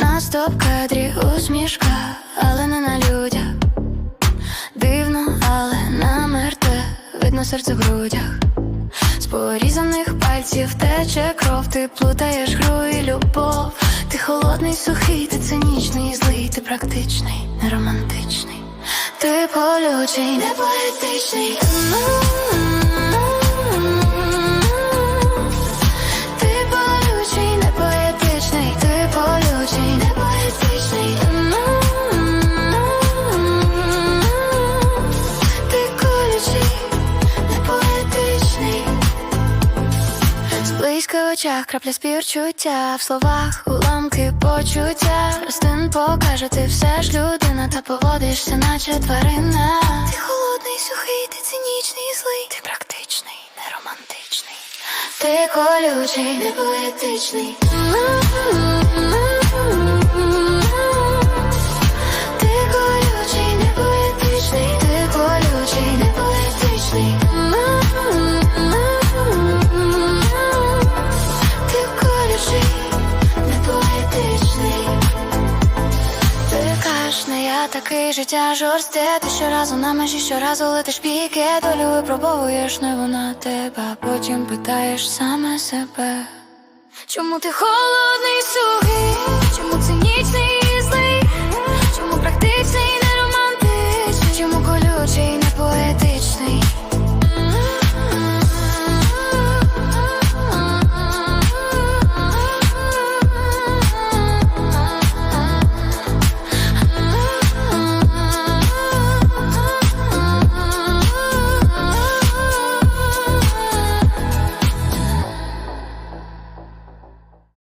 На стоп-кадрі усмішка, але не на людях. Дивно, але на мертве видно серце в грудях. З порізаних пальців тече кров, ти плутаєш гру і любов. Ти холодний, сухий, ти цинічний, злий, ти практичний, не романтичний. Ти колючий, не поетичний. Очах, крапля співчуття, в словах уламки почуття. Ростин покаже, ти все ж людина, та поводишся, наче тварина. Ти холодний, сухий, ти цинічний, злий, ти практичний, не романтичний. Ти колючий, не поетичний. Такий життя жорстке Ти щоразу на межі, щоразу летиш піки Долю випробовуєш, не вона тебе Потім питаєш саме себе Чому ти холодний, сухий? Чому це